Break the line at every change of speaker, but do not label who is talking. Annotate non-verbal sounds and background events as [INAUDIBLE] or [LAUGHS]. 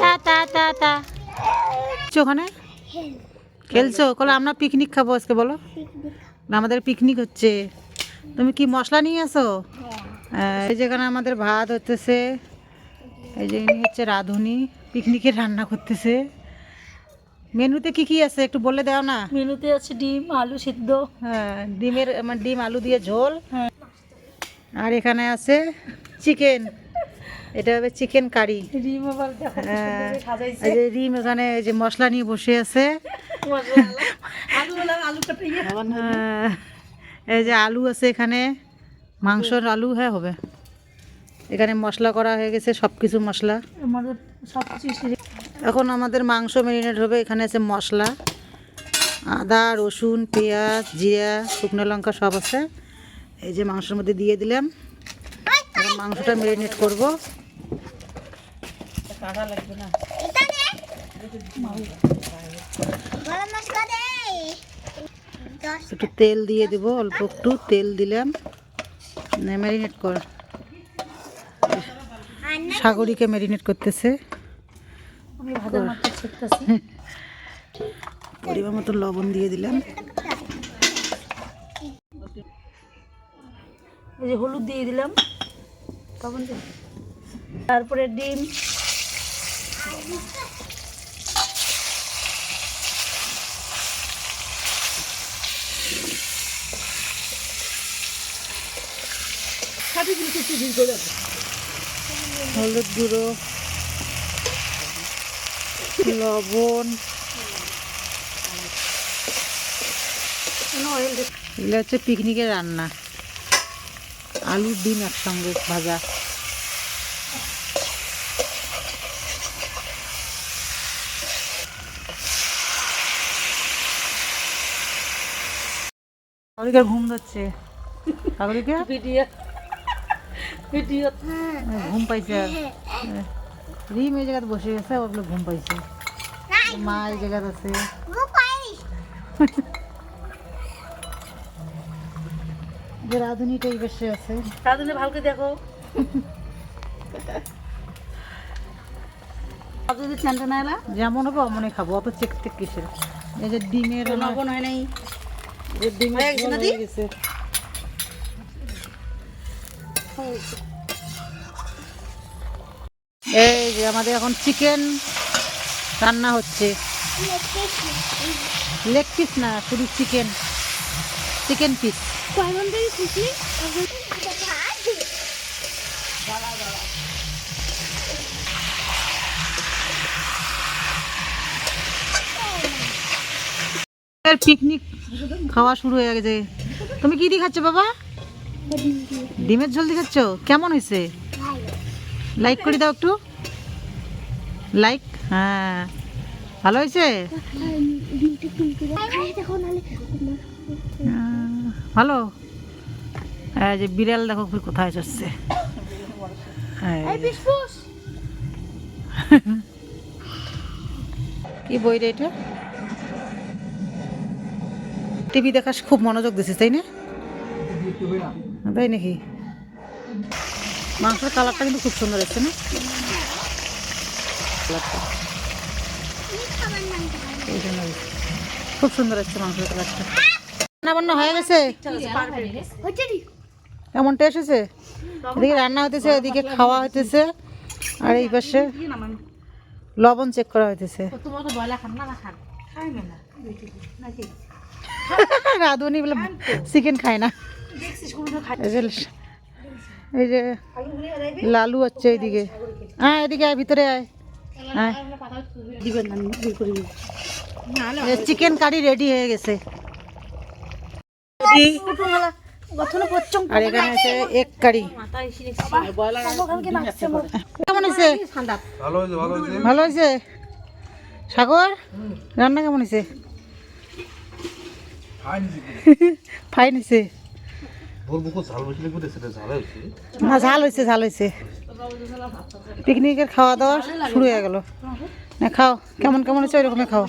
তা তা তা তা ওখানে? খেলছো? বলো আমরা পিকনিক খাব আজকে বলো। আমাদের পিকনিক হচ্ছে। তুমি কি মশলা নিয়ে আসো? এই যেখানে আমাদের ভাত হতেছে এই যে হচ্ছে রাঁধুনি পিকনিকের রান্না করতেছে। মেনুতে কি কি আছে? একটু বলে দাও না।
মেনুতে আছে ডিম আলু সিদ্ধ।
হ্যাঁ ডিমের মানে ডিম আলু দিয়ে ঝোল।
হ্যাঁ।
আর এখানে আছে চিকেন। এটা হবে চিকেন কারি
ডিম আবার দেখো কি সুন্দর করে সাজাইছে।
এই যে রিম এখানে এই যে মশলা নিয়ে বসে আছে।
কাটাইয়া
আহ, এই যে আলু আছে এখানে। মাংসর আলু হ্যাঁ হবে। এখানে মশলা করা হয়ে গেছে সব কিছু মশলা
সব কিছু
এখন আমাদের মাংস মেরিনেট হবে এখানে আছে মশলা। আদা রসুন পেঁয়াজ জিরা শুকনো লঙ্কা সব আছে। এই যে মাংসের মধ্যে দিয়ে দিলাম। মাংসটা মেরিনেট করব। কাটা লাগবে না। একটু তেল দিয়ে দেব অল্প একটু তেল দিলাম। ম্যারিনেট কর। সাগরিকে ম্যারিনেট করতেছে। পরিমাণ মতো লবণ দিয়ে দিলাম।
এই যে হলুদ দিয়ে দিলাম। তখন তারপরে ডিম।
হলুদ গুঁড়ো লবণ এগুলো হচ্ছে পিকনিকের রান্না। আলুর ডিম একসঙ্গে ভাজা। সাগরিকার ঘুম ধরছে। সাগরিকা
ভিডিও। ভিডিও।
ঘুম পাইছে। রিম এই জায়গাতে বসে গেছে ওগুলো ঘুম পাইছে। মা এই জায়গাতে আছে। যে রাধুনিটা এই বসে আছে।
তাহলে ভালো করে দেখো যদি চ্যানটা না
যেমন হবে অমনে খাব। অত চেক চেক কিসের? এই যে ডিমের
লবণ হয় নাই।
এই যে আমাদের এখন চিকেন রান্না হচ্ছে। লেগ পিস না, শুধু চিকেন চিকেন পিস পিকনিক খাওয়া শুরু হয়ে গেছে। তুমি কি দিয়ে খাচ্ছ বাবা? ডিমের ঝোল দিয়ে খাচ্ছ? কেমন হয়েছে? লাইক করে দাও একটু। লাইক হ্যাঁ। ভালো হয়েছে? আহ, ভালো। এই যে বিড়াল দেখো কোথায় যে। কি বই রে এটা? টিভি দেখা খুব মনোযোগ দিছিস, তাই না? তাই নাকি? মাংসের কালারটা কিন্তু খুব সুন্দর এসছে না। খুব সুন্দর এসছে মাংসের কালারটা। রান্না বান্না রান্না হতেছে খাওয়া হতেছে আর এই পাশে লবণ চেক করা হইতেছে।
তোমার তো বয়লা খান না না খান খাই না নাকি
রাধুনি বলে চিকেন খায় না
দেখছিস কোনো খাই
এই যে এই যে লালু হচ্ছে এইদিকে হ্যাঁ এদিকে আয় ভিতরে আয় হ্যাঁ
দিবেন না ভুল করি
চিকেন কারি রেডি হয়ে গেছে
গঠন করছং
আর এখানে আছে এক কারি
মাথা এসে আমাকে নাচছে মোর
কেমন হয়েছে
ঠান্ডা
ভালো হয়েছে সাগর রান্না কেমন হয়েছে? ফাইন [LAUGHS] হয়েছে। না ঝাল হয়েছে ঝাল হয়েছে। পিকনিকের খাওয়া দাওয়া শুরু হয়ে গেল। না খাও কেমন কেমন হয়েছে ওইরকমই খাও।